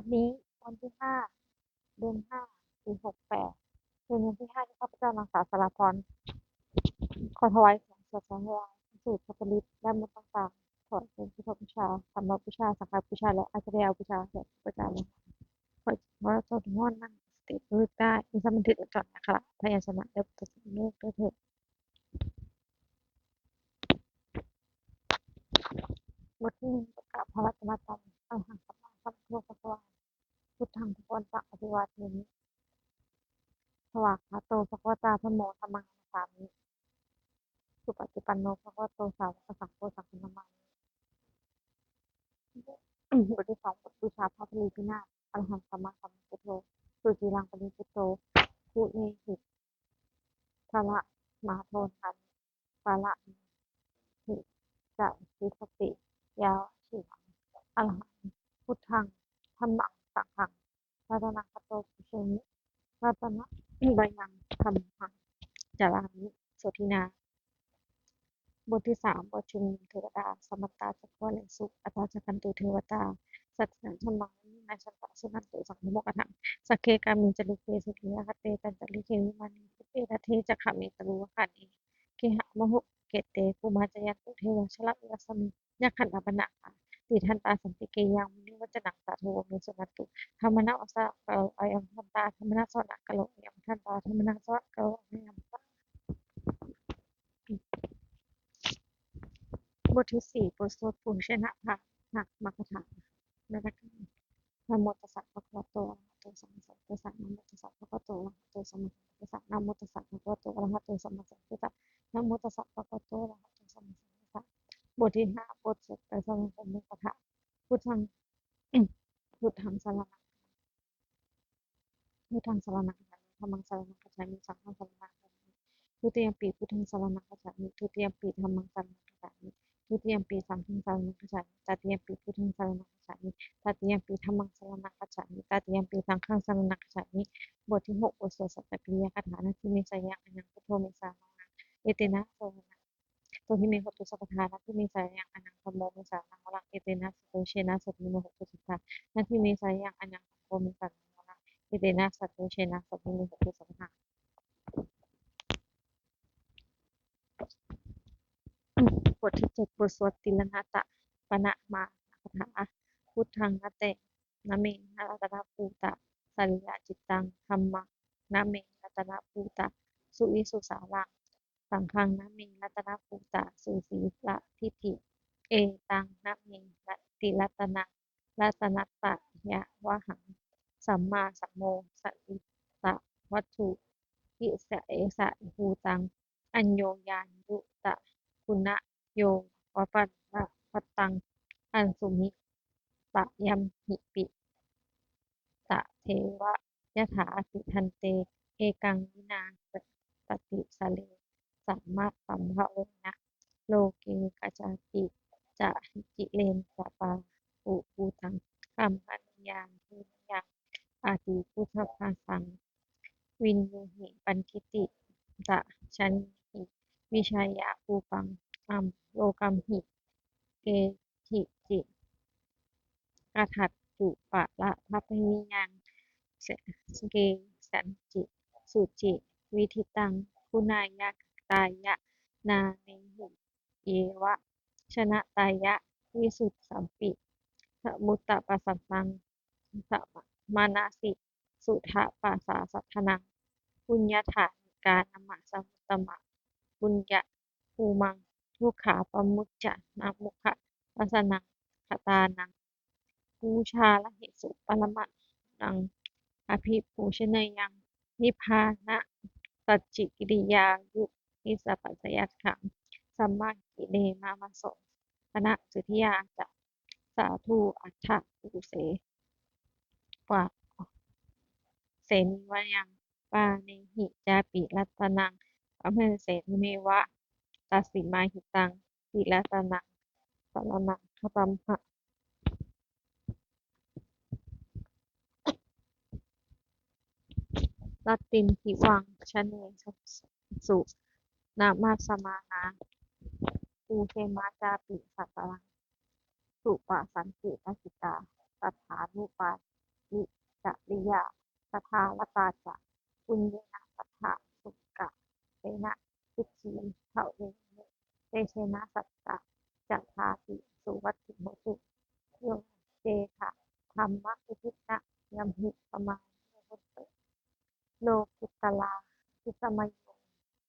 วันนี้วันที่ห้าเดือนห้าปีหกแปดเป็นวันที่ห้าที่ข้าพเจ้านางสาวสรพรขอถวายของสดถวายสูตรพระผลิตและมนต์ต่างๆถวายเป็นพุทธบูชาธรรมบูชาสังฆบูชาและอาจารย์บูชาแด่พระจ้าและขอว่าจ้าทุกท่านนั่งสติรู้ได้มีสมาธิจดนะคะพยัญชนะและพุทธสำนึกด้วยเถิดบทที่หนึ่งประกาศพระรัตนตรัยอรหัง มมาสัพุทโธพระสวาพุทธังพระวันตังอภิวาทมิสวากขาโตภควตาพระโมธรรมังสามิสุปฏิปันโนภควโตสาวกสังโฆสังฆนามามิบทที่สองบทบูชาพระพลีพินาศอรหังสัมมาสัมพุทโธสุจีรังปณิพุทโธผู้เอหิตทะละมาโทนันปาละหิจะสิสติ ยาวชิวังอรหัง พุทธังธรรมังสังฆังรัตนังคโตปุเชมิรัตนะบายังธรรมังจารามิโสทินาบทที่สามบทชุมนุมเทวดา สมัตตาจักรวาลสุขอัตตาจักันตุเทวตา สัจจะธรรมังนินาชันตะสุนันตุสังโมกขังสักเคกามิจลิเกสุขิยคเตตันจลิเกวิมานีสุเปตเทจักขมิตรุวขันเอเคหะมหุเกเตภูมาจยันตุเทวชละยัสมิยักขันตบนะ ติทันตาสันติเกยังมุนิวัจนังสาธุวมิสุนัตุธรรมนาอสะกะโลอยัมทันตาธรรมนาสนะกะโลอายัมทันตาธรรมนาสวะกะโลอยัมทันตาบทที่สี่บทสวดปุชนะภะหักมรรคถานาฏกรรมนะโมตัสสะภะคะวะโตอะระหะโตสัมมาสัมพุทธัสสะนะโมตัสสะภะคะวะโตอะระหะโตสัมมาสัมพุทธัสสะนะโมตัสสะภะคะวะโตอะระหะโตสัมมาสัมพุทธัสสะนะโมตัสสะภะคะวะโตอะระหะโตสัมมาสัมพุทธัสสะบทที่ห้าบทสวดไปสวรรค์มุ ขะพุทธังพุทธังสรณังพุทธังสรณังธรรมังสรณังคัจฉามิสังฆังสรณังทุติยมปีพุทธังสรณังคัจฉามิทุติยมปีธรรมังสรณังคัจฉามิทุติยมปีสังฆังสรณังคัจฉามิตติยมปีพุทธังสรณังคัจฉามิตติยมปีธรรมังสรณังคัจฉามิตติยมปีสังฆังสรณังคัจฉามิบทที่หกบทสวดสัตตปิยคาถานาทิเมสยังอัญญังพุทโธเมสานังเอเตนะโสนะตัวที่มีหกตุสัพพทานาทิเมสยังอัญญัง ธรรมโมเมสานังวรังเอเตนะสโตเชนะสติโมหกตุสัพพทานาทิเมสยังอัญญังธรรมโมเมสานังวรังเอเตนะสโตเชนะสติโมหกตุสัพพทาบทที่เจ็ดบทสวดติลนาตะปนะมาคาถาพุทธังนะเตนะเมนะรัตนาภูตะสริยจิตตังธรรมะนะเมรัตนาภูตะ สุวิสุสารังสังฆังนะเมรัตนาภูตะสุสีละทิฏฐิ เอตังนะเมละติรัตนะรัตนัตตะยะวะหัง สัมมาสัมโมสติตะวัตถุทิสะเอสะภูตัง อัญโยยานุตะคุณะโยวปัตตะปัตตัง อันสุมิตะยัมหิปิตะเทวะยถาสิทันเต เอกังวินาศตติสเลสัมมาสัมภะโอนะโลเกกัจจติ จะจิเลนสปาปุปูตังคัมปัญญาทิยังอาติพุทธภาสัง วินยูหิปัญคิติตะชันหิวิชายะปูปังอัมโลกัมหิเกหิจิกัทัตจุปะละพัพพมิยังเกสันจิสุจิวิธิตังคุณายะตายะนาเนหิเยวะ ชนะตายะ วิสุทธิสัมปิสมุตตปัสสันตังสัมมานาสิ สุทะปัสสาสัทนังปุญญาฐานการนมะสมุตตมะปุญญภูมังทุกขาปมุจจะนามุขะวัสนังคตานังปูชาละเหสุปรมะนัง อภิปูชเนยัง นิพพานะตัจจิกิริยายุนิสปัสสยัตขังสัมมา กิเลนามาโสคณะสุทิยาจะสาธุอัฏฐปุเสกว่าเสนิวยังปาเนหิจาปิรัตนังอเมเสนิเมวะตัสสิมาหิตังปิรัตนังสรนังคตัมหะรัตตินหิวังชเนสุนามาสมานา ปูเทมาจาปิสัตรังสุปะสันติตกิตาสัทธานุปาลิจริยาสทาวตาจะปุญเยนะสัทธะสุกะเตนะสิกขีเทเวเนเตเชนะสัจจะจะทาติสุวัติโหตุโยเจขะธรรมอุทินะยมหิปมาโนโหตุโลกุตลาทิสมัยโย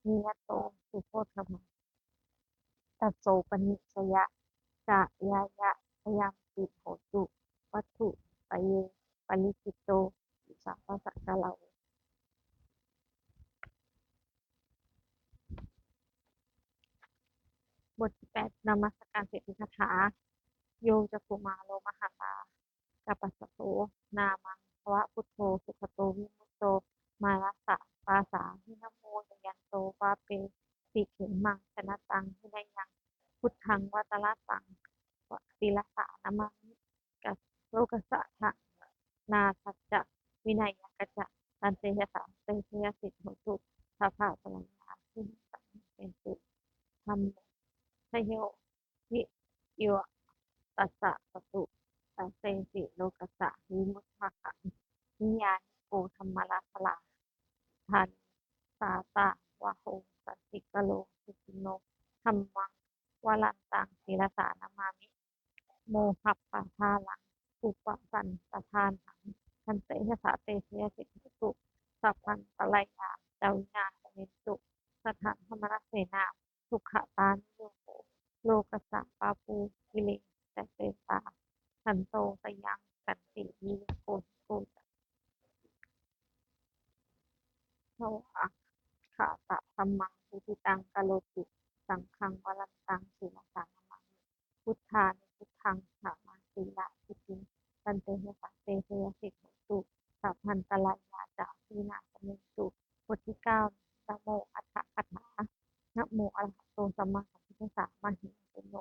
นิยโตสุโพธมัง ตัสโสปนิสยะกะยายะพยามปิโหตุวัตถุปเยปริจิตโตสัพพสักะเลาบทที่แปดนมัสการเศรษฐีคาถา โยจะกุมาโลมหาลากัปปัสสโตนามังภวะพุทโธสุขโตวิมุตโต มารัสะปาสาหินโมยันโตวาเปสิเขมังชนะตังหินยัง พุทธังวัตละสังวติลสานามังกัสโลกัสะทะนาสัจจะวินัยกัจจะตันเตยสาเตเทยสิทโหตุสัพพะสังยาทิสังเป็นสุธรรมเทโยวิโยตัสสะ หัปปะทาลังอุปสันตทานหังทันเตยสาเตเทยสิทธิตุสัพพันตะไลยาจาวินาสเมตุสถานธรรมรเสนาสุขตานิโยโกโลกสสะปาปูกิเลสแต่เตตาสันโตสยังกันติยิโกโกจะโนอักขาตะธรรมังสุติตังกะโลติสังฆังวรันตังศีลสานามังพุทธานิพุทธังสามา สีละสิกินตันเตหะสะเตเทยสิกโหตุสัพพันตะลายาจาสีนาสมิสุบทที่เก้านะโมอัฏฐคาถานะโมอรหัตโตสัมมาสัมพุทธัสสะมหิโน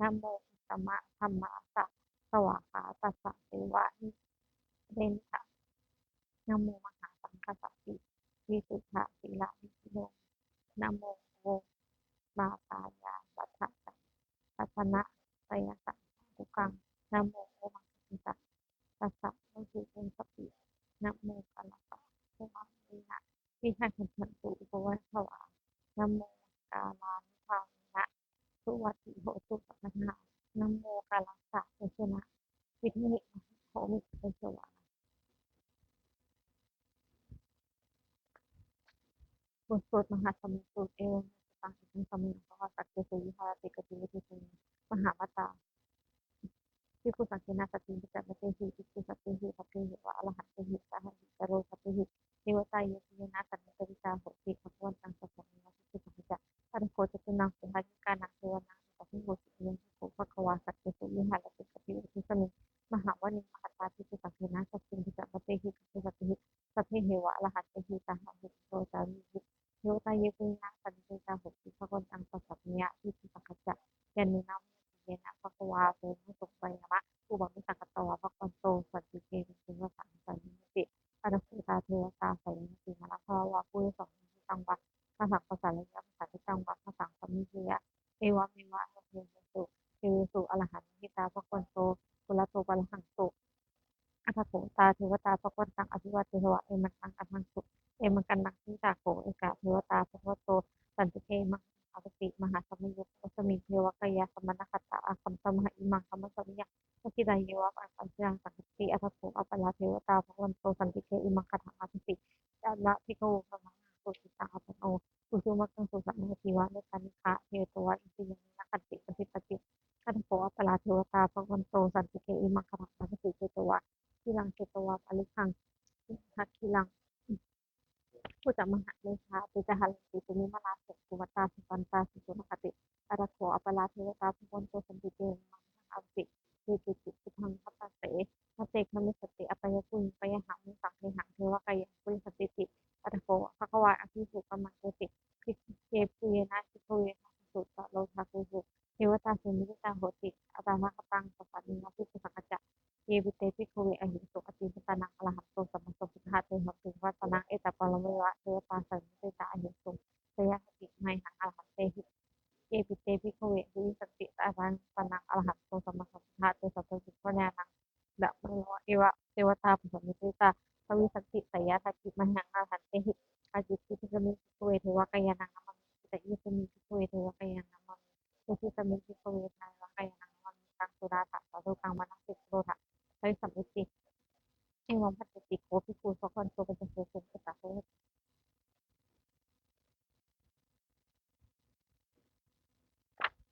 นะโมสัมมาธรรมาสะสวาก พิคุสังเกนาสติปิจัตเตหิพิคุสัตเตหิสัพเพหิวะอรหันเตหิสหหิกโรสั เอวะเมวะเอเทสุเทวสุอรหันติตาภควันโตกุลโตปะลหังโตอัตโขตาเทวตาภควันตังอภิวัตเทวะเอมันตังอัทังสุเอมังกันนังทิตาโขเอกาเทวตาภควันโตสันติเกมังอภิติมหาสมิยุปสมิเทวกายาสมณคัตตาอาคัมสมหอิมังคัมสมิยะสกิดายเยวะปัญจังสังติอัตโขอัปลาเทวตาภควันโตสันติเกอิมังคถังอภิติจัลละพิโกสมังสุติตาอัปโนสุสุมังสุสัมมทิวะเนกานิคะ เทตวะอิติยังนักติปฏิปติอัตโขอัปลาเทวตาภควันโตสันติเกอิมังคถังอภิติเจตวะทิลังเจตวะปริคังทักทิลังผู้จักมหาเลขาปิจหันติสุนิมาลาเสกุมตาสุปันตาสุสุนคติอารักโขอปลาเทวตาภวันโตสันติเกมังอัปติเทติจิสุพังคัตาเสมเตคมิสติอัปยปุญปยหังสังเทหังเทวกายปุริสติติอัตโขภควาอภิสุกมังเตติ งมัมมิตอิสมิภิกขเวเทวกายานังมัมมิติสมิภิกขเวทายวกายานังมัมมิตังสุราถะสาธุกังมานัสสิโรถะภวิสัมมิติเอวังพัตติโคภิกขุสัพพันโตปัญจโสสุขตะโห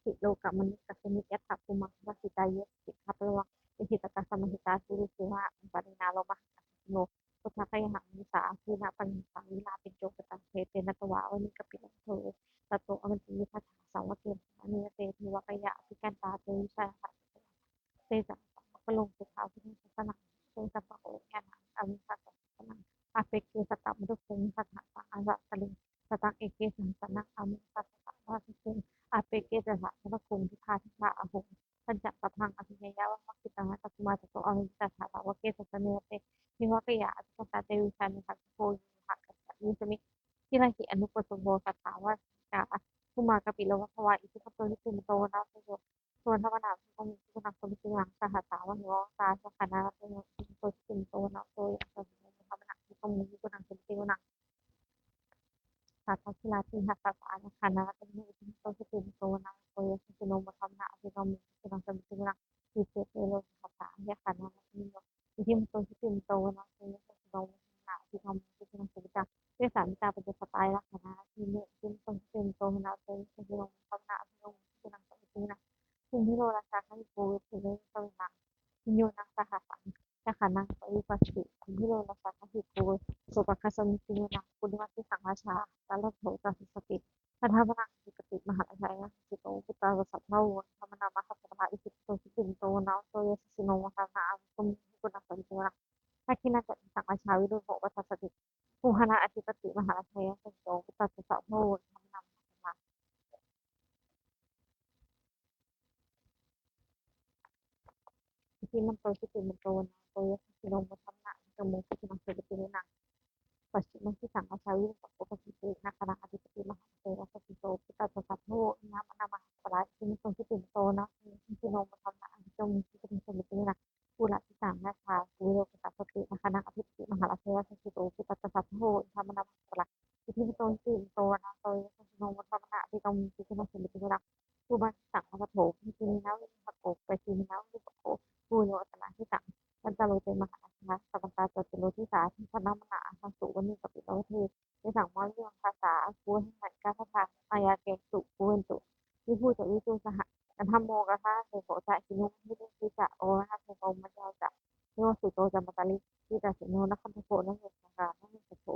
สิโลกะมนุสสสมิยัตถะภูมังวสิตายะสิกขาปะวังอิหิตตะสมหิตาสุริสุหะอุปารินาโลมะหัสโน พุทธะกยหังมิสาภูนาปัญญาวิลาเปิโจกตังเทเตนะตวะวันิกปิลังเทตัตโตอมันติพัทธาสาวเกมสานิเตเทวะกยะอภิกันตาเตวิชาหัสเตจัสสะปลงสุขาวพุทธศาสนาเตสัพพะโอญาณังอวิชาสัสนังอาเปกเกสตะมรุคงสัทธะสังอาสะตะลิงสตังเอเกสังสนะอามิสัสสะวะสิเกอาเปเกสหะพระคุงพิพาทิพะอหงปัญจปพังอภิญญาวะมัคคิตังตัคุมาตะโตอวิตัสสะวะเกสสเนเตมิวะกยะ อภิสัตเตวิชานิหัสโพยุหะกัสสิสมิทิราหิอนุปสมโภสัทธาวะกาภูมากปิโลวัควาอิทิปโตนิคุมโตนะโสส่วนธรรมนาภิกขุสุนังสมิติลังสหัสสาวะโนตาสขนาโตโนอิทิปโตนิคุมโตนะโสยสมิธรรมนาภิกขุสุนังสมิติลังสัตตคิลาติหัสสะอานะคานาตมิอิโต การเป็นสไตล์ละ ที่จะสิโนนักขันโทนักเอกสังการนักเอกโท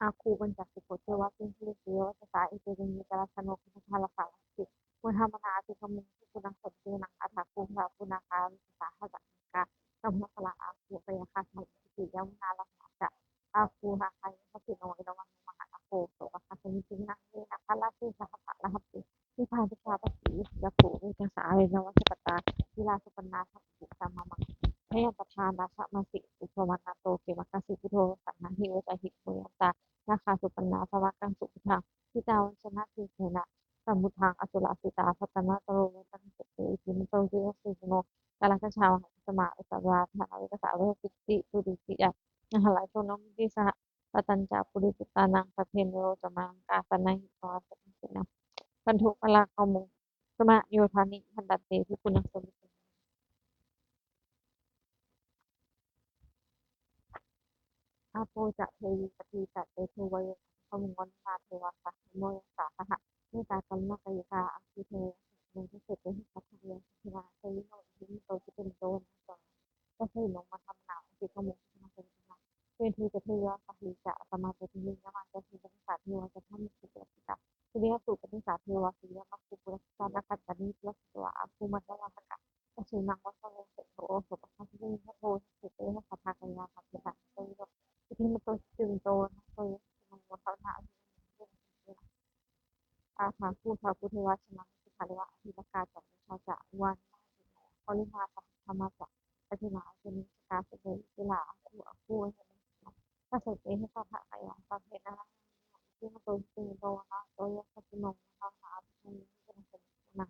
อาคูบัญญัติโกเทวะพิมพิเทวะสาอิเตวินิจารสโนคุทธาลสาสิมุธรรมนาติกมุที่คุณังสมเจนังอัฏฐคุงาปุนาคาวิสาหะจักกะกัมมสละอาภูปยาคาสมุติยมุนาลหะจะอาภูหะคายพระสิโนอิระวังมหาโคโสภคาสมิจินังเนนะคะลาสิสหะละหัตติ นิพานติชาปสียะโผเวกสาเรนวัชปตาวิลาสุปนาสัพพุสัมมะมังพยาปทานาสะมาสิอุปวันนาโตเกมกัสสิพุโธสัมมาหิวตาหิโมยันตานาคาสุปนาภวะกังสุพุทธังทิตาวัชนะสิเทนะสมุทังอสุรสิตาพัตนะโตโรวตังสุเตอิมิโตจิวสิโนกาลกัชาวสมาอุสวาธาวิกสาวปิติตุริสิยะนหลายโตนมิติสหปตัญจาปุริสุตานังสัพเพนโนจมังกาสนัยตวาสังสินะ ปันทุพลาคมุงสมะโยธานิพันตเตทิปุณสมอาโปจะเทวีปฏิจัตเตเทวยขมุงวันนาเทวาสะโมยสาสหะเมตตากรุณากายกาอภิเทนันทิเสติหิสัพพะเยสินาเตวิโนอิมิโตจิเป็นโตนะสก็คือลงมาทำหนาสิตขมุขมาเป็นนาเป็นทีจะเทวะสัหิจะสมาเตติยิยามันจะสิเป็นสาเทวะจะทำมิสิเตสิตา สิเรียสุปฏิสาเทวสิเรียมัสสุปุรสานักขันนิพลสวะอาภูมันวะสกะก็คือนังวัสโลเสโตโสุปปัสสิพระโพสิเตนะสัพพะกายาสัพพิสังเตวิโนอิทิมโตจิเป็นโตนะโตยสิโนมะทนาอภิเนอาหาผู้ทาพุทธวชนะสิกขาเลวะอภิรกาจักชาจะวันมาสิโนปริมาสัพธรรมะจักปฏิมาเจนิสกาสเดสิลาผู้อผู้เห็นถ้าสุเตให้สัพพะกายาสัพเพนะ ที่ศูนย์สี่โลละโดยคาสิโนนะคะหาออปชันนี้เป็นผลนะ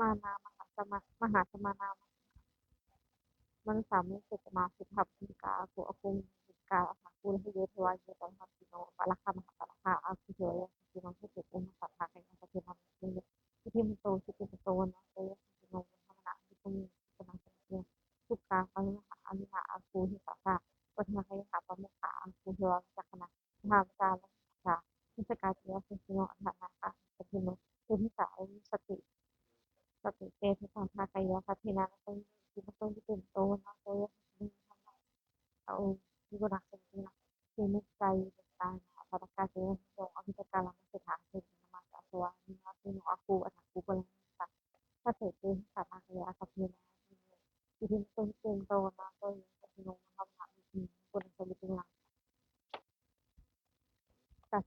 มานามหาสมามหาสมานามมันสามีสุมาสุภัพพิกาสุอคุมพิกาอาคุลให้เยทวายเยตองทัพสิโนปะละคามาปละคาอาค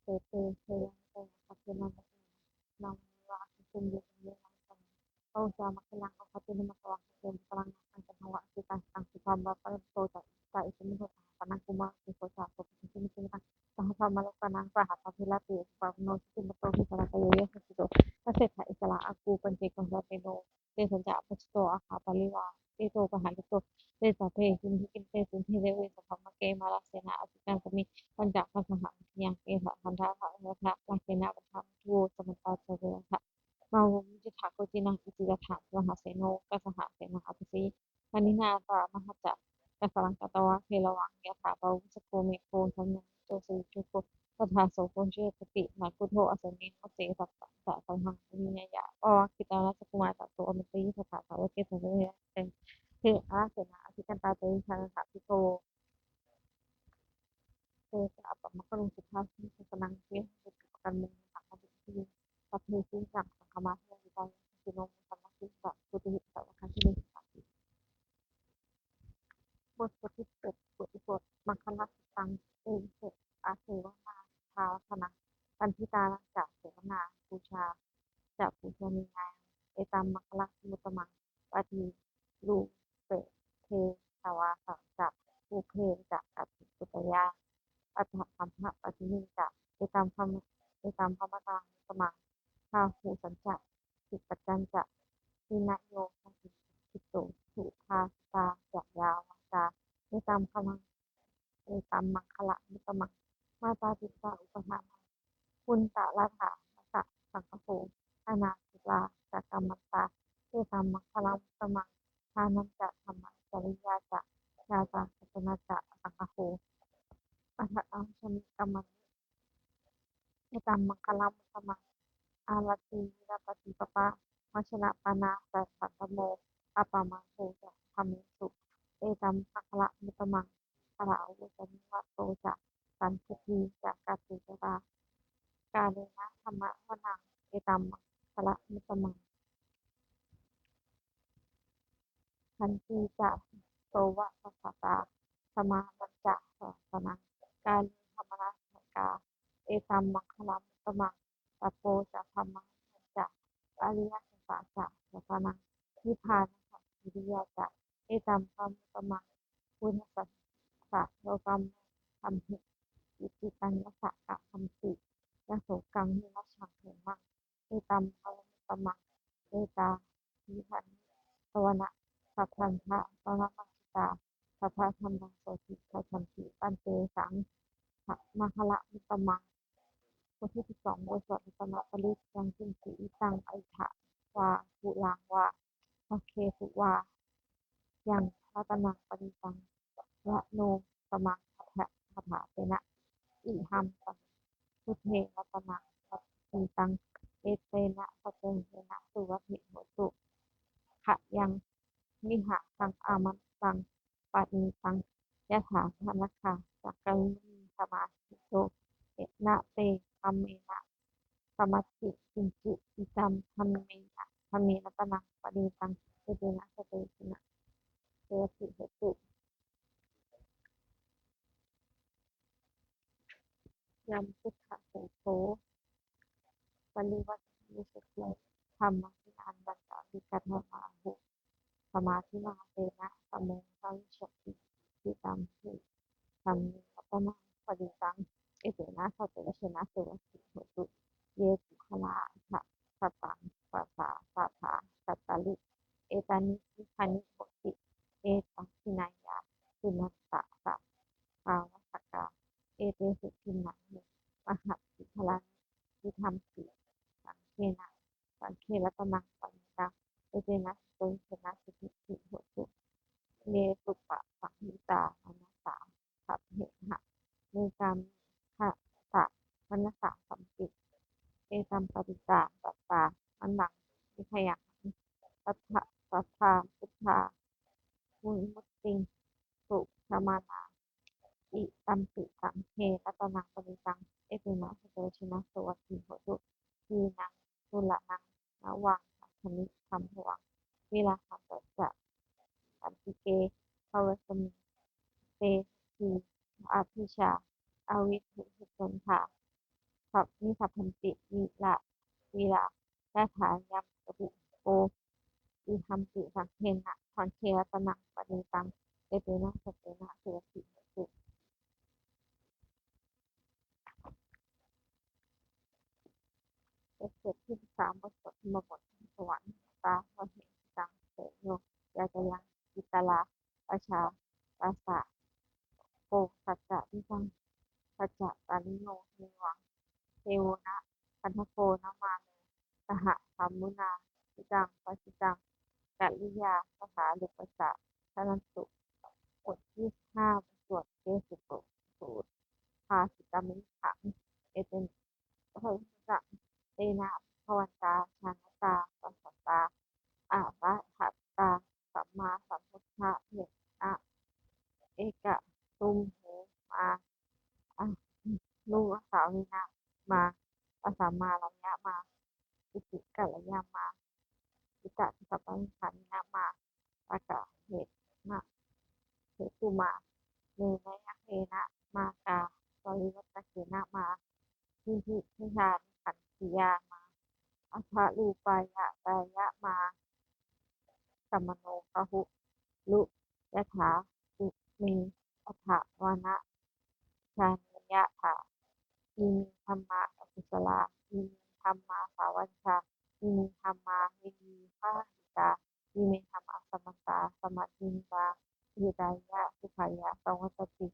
ตัสเต จะกัสลังกตวะเพลวังยะถาปาวุสโกเมโกธัมโนโตสุจุโกตถาโสโกเจปติมาคุโทอสเนมเสสัพพะสังหังวิญญาอคิตานัสกุมาตโตอมิตริสถาสาวเกสเวเตเทอาเสนาอธิกันตาเตชันสะพิโตเตสะปะมะกรุสุภาสิส เทสวาสังจากภูเพจากกัปปุตยาอัฏฐสัมภะปฏินิจากเอตามพม ปปมังโภจะธรรมิสุเอตัมภัคละมุตมังสลาวุจนิวัตโตจะสันติทีจะกัตติจรากาเลนะธรรมะวนังเอตัมภละมุตมังขันติจะโตวะสัสตาสมานันจะสนังกาลีธรรมราชกา เอตัมมังคลามุตมังตะโปจะธรรมังจะอริยสัจจะจะพานังนิพพาน สัจจิริยะจะเอตัมธรรมตมังพุทธสัจจะโลกัมธรรมหิอิจิตังยัสสะกะธรรมติยโสกังหิมัชชังเถมังเอตัมภวตมังเอตาวิพันตวนะสัพพันธะตวนะมังตาสัพพะธรรมังโสติสัจฉิปันเตสังมหละมุตมังบทที่สิบสองบทสวดรัตนปริตยังจึงสีตังไอถะวาภูลางวา พเคสุวายังรัตนังปริตังยะโนสมังคทะคาถาเตนะอิหัมตังพุทเทรัตนังปริตัง เอเตนะปะเจเตนะสุวัติโหตุขะยังมิหะตังอามันตังปานิตังยะถาธนคาจักกัลมีสมาธิโตเอนะเตธัมเมนะสมัสสิกินจิอิตัมธัมเมนะธัมเมนะตนังปะเดตัง สังเครัตนังปณิตังเอเตนะโตชนะสุทิติโหตุเนสุปะสังหิตาอนัสาขับเหหะเนกามขะตะมนสาสัมปิเอตัมปฏิตาตัตตามันหนังวิขยังปัฏฐะสัทธาพุทธามุมุตติงสุขมานาอิตัมปิสังเครัตนังปณิตัง เอเตนะสโตชินะสวัสดิโหตุทีนังทุละนัง นวังอัคคมิคัมภวังเวลาหัสจะสันติเกภวสมิเตทีอาภิชาอาวิทุหุตนถาสัพนิสัพพันติวิละวิลาและฐานยัมปฏิโกอิธรรมปิสังเคนะทังเครัตนังปณิตังเอเตนะสเตนะสุวัสดิโหตุ เอฟเฟกที่สามบทสวดธรรมบทสวรรค์ตาวเหตังเสโยยาจยังกิตลาประชาปราสาโกสัจจะวิจังสัจจะตาลิโนเทวังเทวนะคันทโกนะมาเนสหธรรมุนาิจังปัสสิจังกัลลิยาสถาลุปสะทนันตุบทที่ห้าบทสวดเกสุโตสูตรภาสิตามิขังเอเตน เตน อิมิธัมมาอสุสลาอิมิธัมมาสาวัญชาอิมิธัมมาวินีพาหิตาอิมิธัมมาสมัสตาสมัตตินวาหิรายะสุขายะสวัตติ